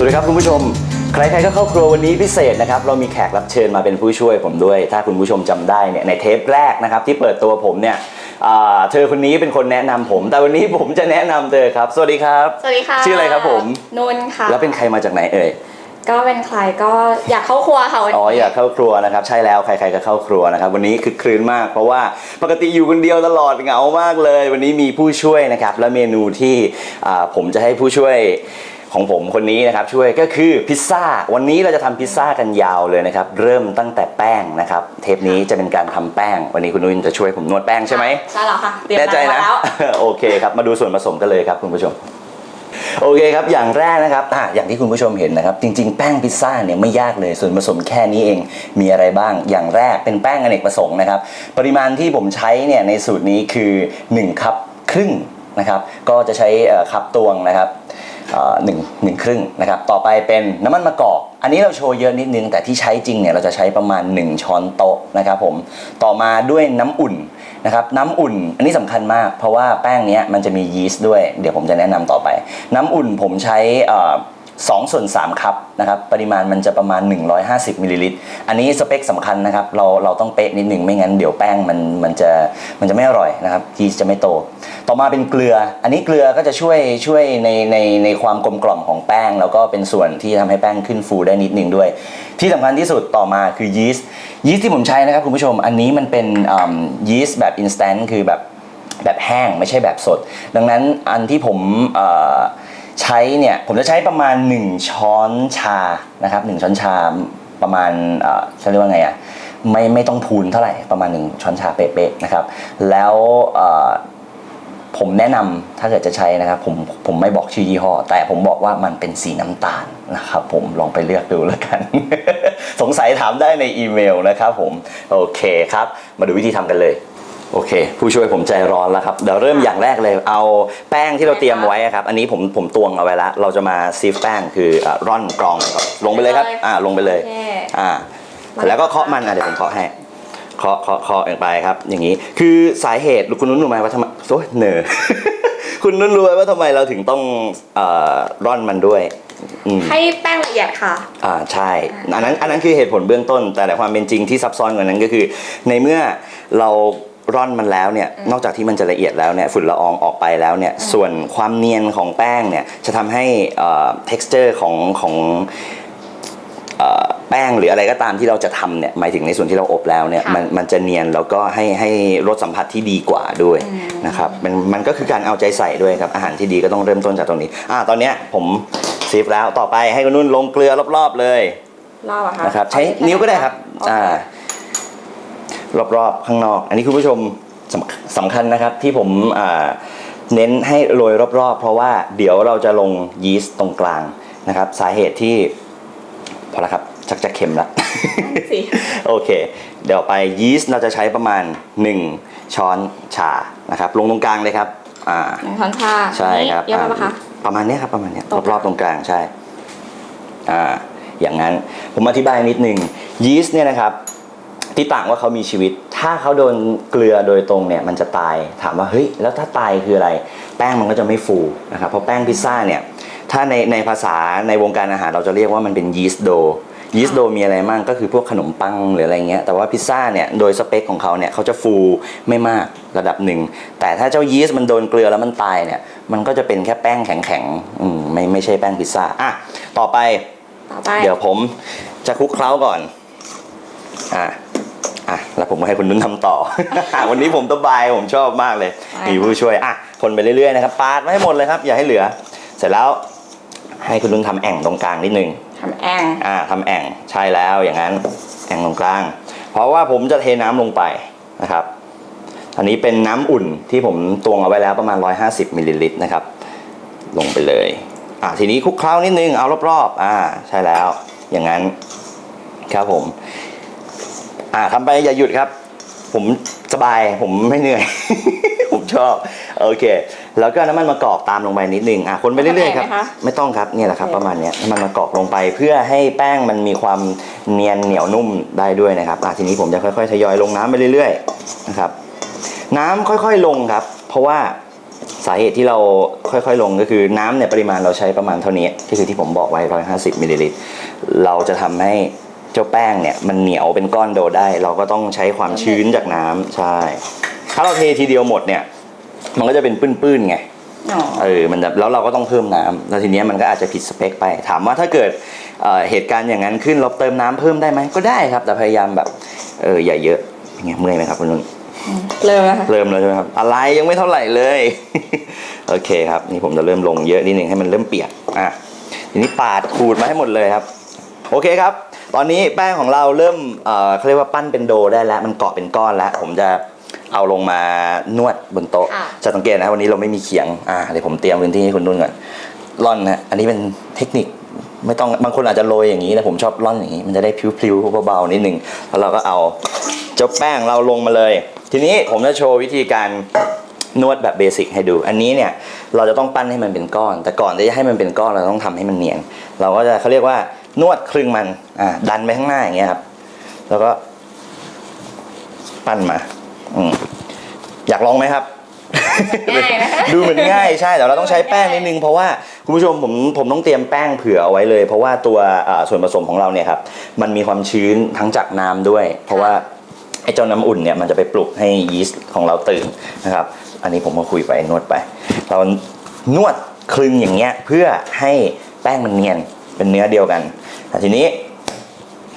สวัสดีครับคุณผู้ชม ใครๆก็เข้าครัววันนี้พิเศษนะครับเรามีแขกรับเชิญมาเป็นผู้ช่วยผมด้วย ถ้าคุณผู้ชมจำได้เนี่ยในเทปแรกนะครับที่เปิดตัวผมเนี่ยอ่าเธอคนนี้เป็นคนแนะนำผม แต่วันนี้ผมจะแนะนำเธอครับ สวัสดีครับ สวัสดีค่ะ ชื่ออะไรครับผมนุ่นค่ะ แล้วเป็นใครมาจากไหนเอ่ยก็เป็นใครก็อยากเข้าครัวค่ะวันอ๋อนี้อยากเข้าครัวนะครับใช่แล้วใครๆก็เข้าครัวนะครับวันนี้คือครื้นมาก เพราะว่าปกติอยู่คนเดียวตลอดเหงามากเลย วันนี้มีผู้ช่วยนะครับและเมนูที่อ่าผมจะให้ผู้ช่วย ของผมคนนี้นะครับช่วยก็คือพิซซ่าวันนี้เราจะทำพิซซ่ากันยาวเลยนะครับเริ่มตั้งแต่แป้งนะครับเทปนี้จะเป็นการทำแป้ง วันนี้คุณนุ่นจะช่วยผมนวดแป้งใช่ไหมใช่แล้วค่ะเตรียมแน่ใจนะมาแล้วโอเคครับมาดูส่วนผสมกันเลยครับคุณผู้ชมโอเคครับ อย่างแรกนะครับอะอย่างที่คุณผู้ชมเห็นนะครับ จริง ๆ แป้งพิซซ่าเนี่ยไม่ยากเลย ส่วนผสมแค่นี้เอง มีอะไรบ้าง อย่างแรกเป็นแป้งอเนกประสงค์นะครับ ปริมาณที่ผมใช้เนี่ยในสูตรนี้คือ 1 คัพครึ่งนะครับ ก็จะใช้เอ่อคัพตวงนะครับเอ่อ หนึ่งหนึ่งครึ่งนะครับ ต่อไปเป็นน้ำมันมะกอก อันนี้เราโชว์เยอะนิดนึง แต่ที่ใช้จริงเนี่ยเราจะใช้ประมาณ 1 ช้อนโต๊ะนะครับผม ต่อมาด้วยน้ำอุ่นนะครับน้ำอุ่นอันนี้สำคัญมาก เพราะว่าแป้งเนี้ยมันจะมียีสต์ด้วย เดี๋ยวผมจะแนะนำต่อไป น้ำอุ่นผมใช้อ่อ 2 ส่วน3คัพนะครับปริมาณมันจะประมาณ 150มิลลิลิตรอันนี้สเปคสำคัญนะครับเราเราต้องเป๊ะนิดหนึ่งไม่งั้นเดี๋ยวแป้งมันมันจะมันจะไม่อร่อยนะครับยีสต์จะไม่โต ต่อมาเป็นเกลือ อันนี้เกลือก็จะช่วยช่วยในในในความกลมกล่อมของแป้ง แล้วก็เป็นส่วนที่ทำให้แป้งขึ้นฟูได้นิดหนึ่งด้วย ที่สำคัญที่สุดต่อมาคือยีสต์ยีสต์ที่ผมใช้นะครับคุณผู้ชมอันนี้มันเป็นยีสต์แบบอินสแตนต์คือแบบแบบแห้งไม่ใช่แบบสด ดังนั้นอันที่ผมเอ่อ ใช้เนี่ยผมจะใช้ประมาณ 1 ช้อนชานะครับ1ช้อนชาประมาณเอ่อจะเรียกว่าไงอะไม่ไม่ต้องพูนเท่าไหร่ประมาณ 1 ช้อนชาเป๊ะๆนะครับ แล้วเอ่อผมแนะนำถ้าเกิดจะใช้นะครับผมผมไม่บอกชื่อยี่ห้อ แต่ผมบอกว่ามันเป็นสีน้ำตาลนะครับผมลองไปเลือกดูแล้วกัน สงสัยถามได้ในอีเมลนะครับผม โอเคครับ มาดูวิธีทำกันเลย โอเค ผู้ช่วยผมใจร้อนแล้วครับ เดี๋ยวเริ่มอย่างแรกเลย เอาแป้งที่เราเตรียมไว้อะครับ อันนี้ผมผมตวงเอาไว้แล้วเราจะมาซีฟแป้งคืออะร่อนกรองก่อนลงไปเลยครับ อ่าลงไปเลยโอเค อ่าแล้วก็เคาะมันอะเดี๋ยวผมเคาะให้เคาะเคาะเคาะลงไปครับ อย่างนี้คือสาเหตุคุณนุ่นรู้ไหมว่าทำไมโอ้ยเหนอคุณนุ่นรู้ไหมว่าทำไมเราถึงต้องเอ่อร่อนมันด้วยอืม ให้แป้งละเอียดค่ะ อ่าใช่อันนั้นอันนั้นคือเหตุผลเบื้องต้น แต่แต่ความเป็นจริงที่ซับซ้อนกว่านั้นก็คือ ในเมื่อเรา ร่อนมันแล้วเนี่ยนอกจากที่มันจะละเอียดแล้วเนี่ยฝุ่นละอองออกไปแล้วเนี่ยส่วนความเนียนของแป้งเนี่ยจะทำให้เอ่อ texture ของของเอ่อแป้งหรืออะไรก็ตามที่เราจะทำเนี่ยหมายถึงในส่วนที่เราอบแล้วเนี่ยค่ะมันมันจะเนียนแล้วก็ให้ให้รสสัมผัสที่ดีกว่าด้วยอืมนะครับมันมันก็คือการเอาใจใส่ด้วยครับอาหารที่ดีก็ต้องเริ่มต้นจากตรงนี้อ่าตอนเนี้ยผมซีฟแล้วต่อไปให้คุณนุ่นลงเกลือรอบๆเลยรอบอะคะนะครับใช้นิ้วก็ได้ครับโอเคอ่า รอบๆข้างนอก อันนี้คุณผู้ชมสำสำคัญนะครับที่ผมอ่าเน้นให้โรยรอบๆ เพราะว่าเดี๋ยวเราจะลงยีสต์ตรงกลางนะครับ สาเหตุที่พอละครับชักจะเค็มละสิโอเค เดี๋ยวไปยีสต์เราจะใช้ประมาณ 1 ช้อนชานะครับ ลงตรงกลางเลยครับอ่าหนึ่งช้อนชาใช่ครับเยอะไหมคะอ่าประมาณเนี้ยครับประมาณเนี้ยตรงกลางรอบๆตรงกลางใช่อ่าอย่างนั้นผมอธิบายนิดนึงยีสต์เนี่ยนะครับ ที่ต่างว่าเขามีชีวิต ถ้าเขาโดนเกลือโดยตรงเนี่ยมันจะตาย ถามว่าเฮ้ยแล้วถ้าตายคืออะไร แป้งมันก็จะไม่ฟูนะครับ เพราะแป้งพิซซ่าเนี่ย ถ้าในในภาษาในวงการอาหารเราจะเรียกว่ามันเป็นยีสต์โดยีสต์โดมีอะไรมั่งก็คือพวกขนมปังหรืออะไรเงี้ย แต่ว่าพิซซ่าเนี่ยโดยสเปคของเขาเนี่ยเขาจะฟูไม่มากระดับหนึ่ง แต่ถ้าเจ้ายีสต์มันโดนเกลือแล้วมันตายเนี่ย มันก็จะเป็นแค่แป้งแข็งๆอืมไม่ไม่ใช่แป้งพิซซ่าอะต่อไป ต่อไป เดี๋ยวผมจะคลุกเคล้าก่อน อะ อะแล้วผมก็ให้คุณนุ่นทำต่อ วันนี้ผมสบายผมชอบมากเลย มีผู้ช่วยอะคนไปเรื่อยๆนะครับปาดมาให้หมดเลยครับ อย่าให้เหลือ เสร็จแล้วให้คุณนุ่นทำแอ่งตรงกลางนิดนึงทำแองอ่าทำแอ่งใช่แล้วอย่างนั้นแอ่งตรงกลาง เพราะว่าผมจะเทน้ำลงไปนะครับ อันนี้เป็นน้ำอุ่นที่ผมตวงเอาไว้แล้วประมาณ 150มิลลิลิตรนะครับ ลงไปเลยอ่าทีนี้คลุกเคล้านิดนึงเอารอบๆอ่าใช่แล้ว อย่างนั้นครับผม อ่าทำไปอย่าหยุดครับ ผมสบายผมไม่เหนื่อย ผมชอบโอเค แล้วก็น้ำมันมะกอกตามลงไปนิดนึงอะคนไปเรื่อยๆครับ ไม่ต้องครับเนี่ยแหละครับ ประมาณเนี้ยน้ำมันมะกอกลงไปเพื่อให้แป้งมันมีความเนียนเหนียวนุ่มได้ด้วยนะครับอะทีนี้ผมจะค่อยๆทยอยลงน้ำไปเรื่อยๆนะครับ น้ำค่อยๆลงครับ เพราะว่าสาเหตุที่เราค่อยๆลงก็คือน้ำเนี่ยปริมาณเราใช้ประมาณเท่านี้ ที่คือที่ผมบอกไว้150มิลลิลิตรเราจะทำให้ เจ้าแป้งเนี่ยมันเหนียวเป็นก้อนโดได้ เราก็ต้องใช้ความชื้นจากน้ำใช่ ถ้าเราเททีเดียวหมดเนี่ย มันก็จะเป็นปื้นๆไง อ๋อ เออ มันจะแล้วเราก็ต้องเพิ่มน้ำแล้วทีเนี้ยมันก็อาจจะผิดสเปคไป ถามว่าถ้าเกิดเอ่อเหตุการณ์อย่างนั้นขึ้นเราเติมน้ำเพิ่มได้ไหมก็ได้ครับ แต่พยายามแบบ เออ อย่าเยอะเป็นไงเมื่อยไหมครับคุณนุ่น เริ่มแล้วค่ะเริ่มแล้วใช่ไหมครับ อะไรยังไม่เท่าไหร่เลย โอเคครับ นี่ผมจะเริ่มลงเยอะนิดนึงให้มันเริ่มเปียก อะ ทีนี้ปาดขูดมาให้หมดเลยครับ โอเคครับ ตอนนี้แป้งของเราเริ่มเอ่อเขาเรียกว่าปั้นเป็นโดได้แล้ว มันเกาะเป็นก้อนแล้ว ผมจะเอาลงมานวดบนโต๊ะ ค่ะ จะสังเกตนะวันนี้เราไม่มีเขียง อ่าเดี๋ยวผมเตรียมพื้นที่ให้คุณนุ่นก่อนร่อนนะ อันนี้เป็นเทคนิคไม่ต้องบางคนอาจจะโรยอย่างนี้แต่ผมชอบร่อนอย่างนี้ มันจะได้พลิ้วๆเบาๆนิดนึงแล้วเราก็เอาเจ้าแป้งเราลงมาเลย ทีนี้ผมจะโชว์วิธีการ นวดแบบเบสิกให้ดู อันนี้เนี่ยเราจะต้องปั้นให้มันเป็นก้อน แต่ก่อนที่จะให้มันเป็นก้อนเราต้องทำให้มันเนียน เราก็จะเขาเรียกว่า นวดครึ่งมันอ่าดันไปข้างหน้าอย่างเงี้ยครับ แล้วก็ปั้นมาอืมอยากลองไหมครับ ง่ายนะคะ ดูเหมือนง่ายใช่แต่เราต้องใช้แป้งนิดนึงเพราะว่าคุณผู้ชมผมผมต้องเตรียมแป้งเผื่อเอาไว้เลย เพราะว่าตัวอ่าส่วนผสมของเราเนี่ยครับมันมีความชื้นทั้งจากน้ำด้วย เพราะว่าไอ้เจ้าน้ำอุ่นเนี่ยมันจะไปปลุกให้ยีสต์ของเราตื่นนะครับ อันนี้ผมก็คุยไปนวดไป เรานวดคลึงอย่างเงี้ยเพื่อให้แป้งมันเนียน เป็นเนื้อเดียวกันแต่ทีนี้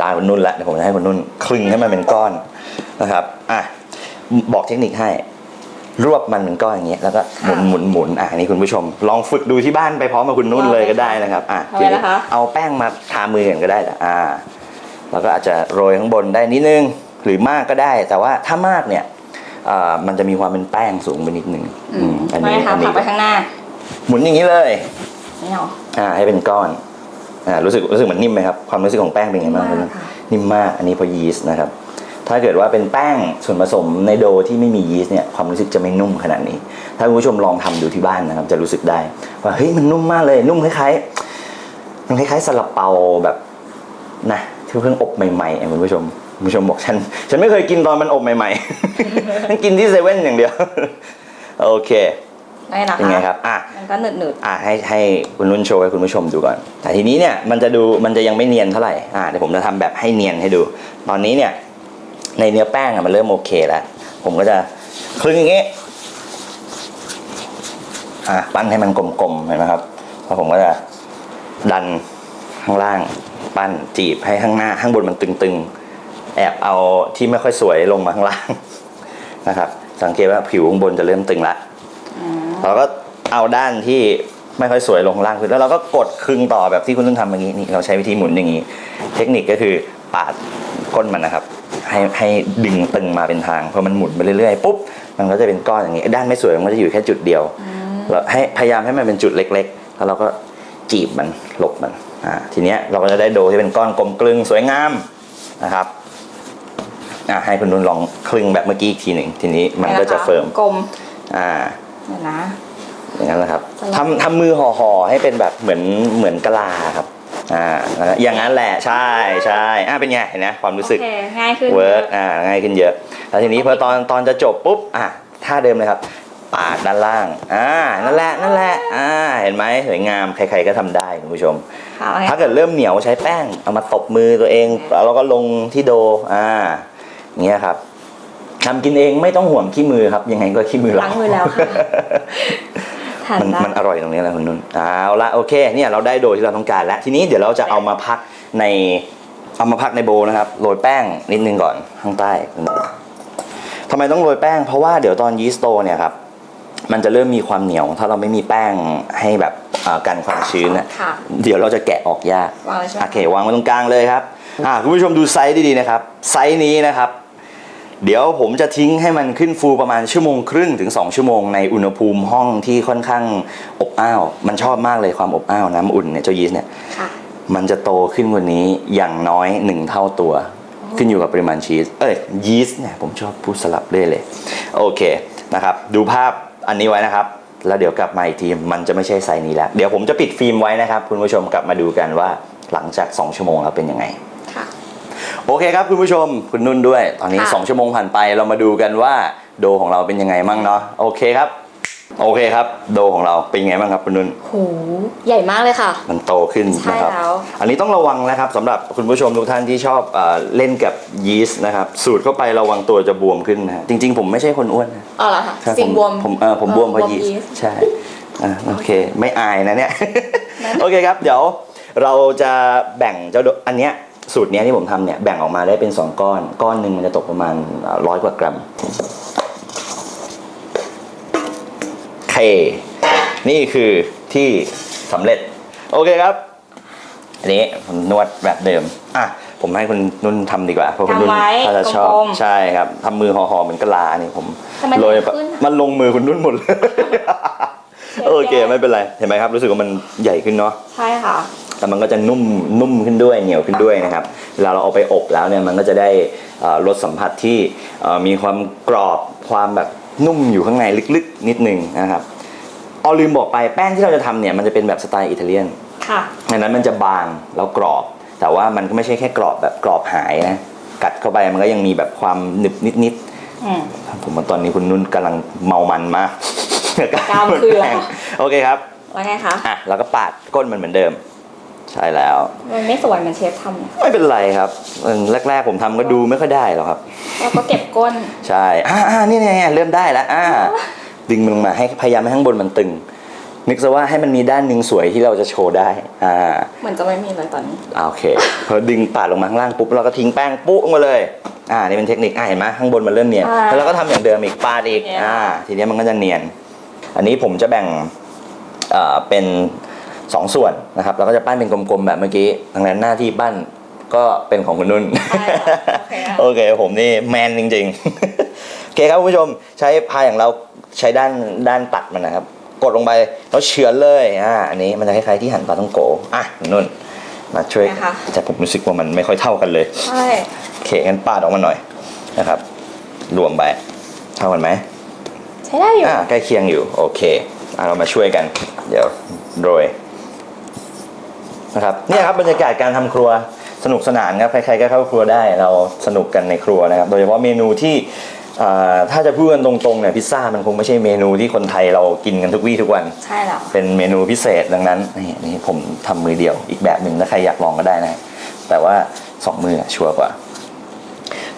ตาคุณนุ่นละเดี๋ยวผมจะให้คุณนุ่นคลึงให้มันเป็นก้อนนะครับอะบอกเทคนิคให้รวบมันเป็นก้อนอย่างเงี้ยแล้วก็หมุนหมุนหมุนอะอันนี่คุณผู้ชม ลองฝึกดูที่บ้านไปพร้อมกับคุณนุ่นเลยก็ได้นะครับอะทำไมล่ะคะเอาแป้งมาทามือกันก็ได้นะอ่าแล้วก็อาจจะโรยข้างบนได้นิดนึงหรือมากก็ได้ แต่ว่าถ้ามากเนี่ยอ่ามันจะมีความเป็นแป้งสูงไปนิดนึงอือืมมอันไม่นี้ค่ะอันผลันี้กไปข้างหน้า หมุนอย่างนี้เลยไม่เอาอ่าให้เป็นก้อน อ่ารู้สึกรู้สึกเหมือนนิ่มไหมครับความรู้สึกของแป้งเป็นไงบ้างนิ่มคุณมากนุ่นค่ะนิ่มมากอันนี้เพราะยีสต์นะครับถ้าเกิดว่าเป็นแป้งส่วนผสมในโดที่ไม่มียีสต์เนี่ยความรู้สึกจะไม่นุ่มขนาดนี้ ถ้าคุณผู้ชมลองทำดูที่บ้านนะครับ จะรู้สึกได้ว่าเฮ้ยมันนุ่มมากเลยนุ่มคล้ายๆมันคล้ายๆซาลาเปาแบบนะที่เพิ่งอบใหม่ๆอะคุณผู้ชมคุณผู้ชมบอกฉันฉันไม่เคยกินตอนมันอบใหม่ๆฉันกินที่เซเว่นอย่างเดียวโอเค ได้นะเป็นไงคะครับอะมันก็หนืดหนืดอะให้ให้คุณนุ่นโชว์ให้คุณผู้ชมดูก่อน แต่ทีนี้เนี่ยมันจะดูมันจะยังไม่เนียนเท่าไหร่อะเดี๋ยวผมจะทำแบบให้เนียนให้ดู ตอนนี้เนี่ยในเนื้อแป้งอะมันเริ่มโอเคแล้ว ผมก็จะคลึงอย่างงี้อะปั้นให้มันกลมๆเห็นไหมครับแล้วผมก็จะดันข้างล่างปั้นจีบให้ข้างหน้าข้างบนมันตึงๆ แอบเอาที่ไม่ค่อยสวยลงมาข้างล่างนะครับ สังเกตว่าผิวข้างบนจะเริ่มตึงละๆอืม เราก็เอาด้านที่ไม่ค่อยสวยลงข้างล่างคือแล้วเราก็กดคลึงต่อแบบที่คุณต้องทำอย่างนี้นี่เราใช้วิธีหมุนอย่างนี้ เทคนิคก็คือปาดก้นมันนะครับ ให้ให้ดึงตึงมาเป็นทางพอมันหมุนไปเรื่อยๆปุ๊บมันก็จะเป็นก้อนอย่างนี้ ด้านไม่สวยมันก็จะอยู่แค่จุดเดียวเราให้พยายามให้มันเป็นจุดเล็ก ๆ แล้วเราก็จีบมันหลบมันอ่าทีเนี้ยเราก็จะได้โดที่เป็นก้อนกลมกลึงสวยงามนะครับอ่าให้คุณนุ่นลองคลึงแบบเมื่อกี้อีกทีหนึ่งทีนี้มันก็จะเฟิร์มกลมอ่า เดี๋ยวนะ อย่างนั้นแหละครับสลับ ทำทำมือห่อห่อให้เป็นแบบเหมือนเหมือนกะลาครับอ่าแล้วก็อย่างนั้นแหละใช่ใช่อ่าเป็นไงเห็นไหมความรู้สึก โอเคง่ายขึ้น เวิร์กอ่าง่ายขึ้นเยอะ แล้วทีนี้พอตอนตอนจะจบปุ๊บอะท่าเดิมเลยครับ ปาดด้านล่างอ่านั่นแหละนั่นแหละอ่าเห็นไหมสวยงามใครๆก็ทำได้คุณผู้ชม ค่ะถ้าเกิดเริ่มเหนียวใช้แป้งเอามาตบมือตัวเอง แล้วก็ลงที่โดอ่าอย่างเงี้ยครับ ทำกินเองไม่ต้องห่วงขี้มือครับ ยังไงก็ขี้มือเราล้างมือแล้วค่ะทานมันได้มันอร่อยตรงนี้แหละคุณนุ่นเอาละโอเคเนี่ยเราได้โดยที่เราต้องการแล้ว ทีนี้เดี๋ยวเราจะเอามาพักในเอามาพักในโบว์นะครับโรยแป้งนิดนึงก่อนข้างใต้ทำไมต้องโรยแป้งเพราะว่าเดี๋ยวตอนยีสต์โตเนี่ยครับมันจะเริ่มมีความเหนียว ถ้าเราไม่มีแป้งให้แบบอ่ากันความชื้นนะค่ะเดี๋ยวเราจะแกะออกยากวางเลยใช่ไหมโอเควางไว้ตรงกลางเลยครับอ่าคุณผู้ชมดูไซส์ดีๆนะครับไซส์นี้นะครับ เดี๋ยวผมจะทิ้งให้มันขึ้นฟูประมาณชั่วโมงครึ่งถึง 2 ชั่วโมงในอุณหภูมิห้องที่ค่อนข้างอบอ้าว มันชอบมากเลยความอบอ้าวน้ำอุ่นเนี่ยเจ้ายีสต์เนี่ยค่ะมันจะโตขึ้นกว่านี้อย่างน้อย1เท่าตัว ขึ้นอยู่กับปริมาณชีส เอ้ยยีสต์เนี่ยผมชอบพูดสลับเรื่อยเลย โอเคนะครับ ดูภาพอันนี้ไว้นะครับ แล้วเดี๋ยวกลับมาอีกทีมันจะไม่ใช่ไซส์นี้แล้ว เดี๋ยวผมจะปิดฟิล์มไว้นะครับ คุณผู้ชมกลับมาดูกันว่าหลังจาก 2 ชั่วโมงแล้วเป็นยังไง โอเคครับคุณผู้ชมคุณนุ่นด้วย ตอนนี้ค่ะ2ชั่วโมงผ่านไปเรามาดูกันว่าโดของเราเป็นยังไงมั่งเนาะโอเคครับ โอเคครับ โดของเราเป็นไงบ้างครับคุณนุ่นโหใหญ่มากเลยค่ะ มันโตขึ้นใช่นะครับแล้วอันนี้ต้องระวังนะครับสำหรับคุณผู้ชมทุกท่านที่ชอบเออเล่นกับยีสต์นะครับ สูตรเข้าไประวังตัวจะบวมขึ้นนะฮะจริง ๆ ผมไม่ใช่คนอ้วนนะอ๋อเหรอคะใช่สิ่งผมบวม ผมเออผมบวมเพราะบวมยีสยีต์สต์ใช่อะโอเค ไม่อายนะเนี่ยนั่นโอเคครับ เดี๋ยวเราจะแบ่งเจ้าโดอันเนี้ย สูตรเนี้ยที่ผมทำเนี่ยแบ่งออกมาได้เป็น 2 ก้อน ก้อนหนึ่งมันจะตกประมาณร้อยกว่ากรัมเค นี่คือที่สำเร็จ โอเคครับ อันนี้ผมนวดแบบเดิม อะ ผมให้คุณนุ่นทำดีกว่า เพราะคุณนุ่นทำไว้ถ้าจะชอบกลมๆใช่ครับทำมือห่อๆเหมือนกะลาอันนี้ผมทำไมโรยไม่ขึ้นอะมันลงมือคุณนุ่นหมดเลยโอเคไม่เป็นไร เห็นไหมครับ รู้สึกว่ามันใหญ่ขึ้นเนาะ ใช่ค่ะ แต่มันก็จะนุ่มนุ่มขึ้นด้วยเหนียวขึ้นด้วยนะครับเวลาเราเอาไปอบแล้วเนี่ยมันก็จะได้เอ่อรสสัมผัสที่เอ่อมีความกรอบความแบบนุ่มอยู่ข้างในลึกๆ นิดนึงนะครับเอาลืมบอกไปแป้งที่เราจะทำเนี่ยมันจะเป็นแบบสไตล์อิตาเลียนค่ะดังนั้นมันจะบางแล้วกรอบ แต่ว่ามันก็ไม่ใช่แค่กรอบแบบกรอบหายนะกัดเข้าไปมันก็ยังมีแบบความหนึบนิดๆอืมผมว่าตอนนี้คุณนุ่นกำลังเมามันมากกล้ามคือแล้วโอเคครับว่าไงคะอะแล้วก็ปาดก้นมันเหมือนเดิม ใช่แล้ว มันไม่สวยเหมือนเชฟทำนะไม่เป็นไรครับอืมแรก ๆ ผมทำก็ดูไม่ค่อยได้หรอกครับ แล้วก็เก็บก้น ใช่อ่าอ่านี่ไงเริ่มได้แล้วอ่า ดึงมันลงมาให้พยายามให้ข้างบนมันตึง นึกซะว่าให้มันมีด้านหนึ่งสวยที่เราจะโชว์ได้ อ่าเหมือนจะไม่มีเลยตอนนี้ อ่าโอเค พอดึงปาดลงมาข้างล่างปุ๊บเราก็ทิ้งแป้งปุ๊บลงมาเลย อ่า นี่เป็นเทคนิค อ่าเห็นไหมข้างบนมันเริ่มเนียน อ่าแล้วเราก็ทำอย่างเดิมอีกปาดอีก เนียนอ่า ทีนี้มันก็จะเนียน อันนี้ผมจะแบ่ง เอ่อ เป็น สองส่วนนะครับแล้วก็จะปั้นเป็นกลมๆแบบเมื่อกี้ดังนั้นหน้าที่ปั้นก็เป็นของคุณนุ่นใช่ค่ะโอเคค่ะโอเคผมนี่แมนจริงๆโอเคครับคุณผู้ชมใช้พายอย่างเราใช้ด้านด้านตัดมันนะครับ กดลงไปแล้วเฉือนเลยอ่าอันนี้มันจะคล้ายๆที่หั่นปลาต้องโกอะนุ่นมาช่วยนะคะแต่ผมรู้สึกว่ามันไม่ค่อยเท่ากันเลยใช่โอเคงั้นปาดออกมาหน่อยนะครับ รวมไปเท่ากันไหมใช้ได้อยู่อ่าใกล้เคียงอยู่โอเคอะเรามาช่วยกัน เดี๋ยวโรย นะครับเนี่ยครับบรรยากาศการทำครัวสนุกสนานครับใครๆก็เข้าครัวได้เราสนุกกันในครัวนะครับ โดยเฉพาะเมนูที่อ่าถ้าจะพูดกันตรงๆเนี่ยพิซซ่ามันคงไม่ใช่เมนูที่คนไทยเรากินกันทุกวี่ทุกวัน ใช่แล้วเป็นเมนูพิเศษดังนั้นนี่นี่ผมทำมือเดียวอีกแบบหนึ่งถ้าใครอยากลองก็ได้นะ แต่ว่าสองมืออะชัวร์กว่า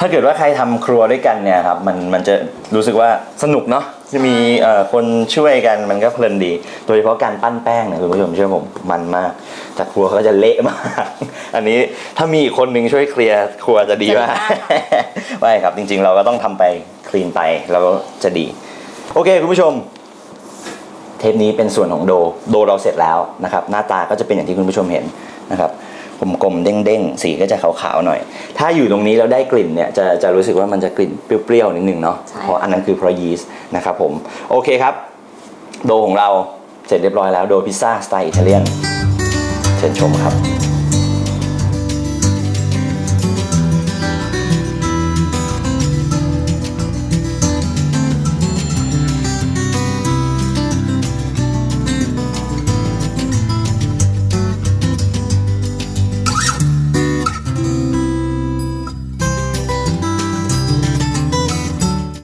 ถ้าเกิดว่าใครทำครัวด้วยกันเนี่ยครับมันมันจะรู้สึกว่าสนุกเนาะจะมีเอ่อคนช่วยกันมันก็เพลินดี โดยเฉพาะการปั้นแป้งเนี่ยคุณผู้ชมเชื่อผมมันมากแต่ครัวเขาจะเละมาก อันนี้ถ้ามีอีกคนหนึ่งช่วยเคลียร์ครัวจะดีมาก จะดีมากค่ะไม่ครับจริงๆ เราก็ต้องทำไปคลีนไปแล้วจะดี โอเคคุณผู้ชม เทปนี้เป็นส่วนของโด โดเราเสร็จแล้วนะครับ หน้าตาก็จะเป็นอย่างที่คุณผู้ชมเห็นนะครับ กลมๆเด้งๆ สีก็จะขาวๆหน่อย ถ้าอยู่ตรงนี้แล้วได้กลิ่นเนี่ยจะจะรู้สึกว่ามันจะกลิ่นเปรี้ยวๆนิดนึงเนาะใช่เพราะอันนั้นคือเพราะยีสต์นะครับผมโอเคครับ โดของเราเสร็จเรียบร้อยแล้วโดพิซซ่าสไตล์อิตาเลียนเชิญชมครับ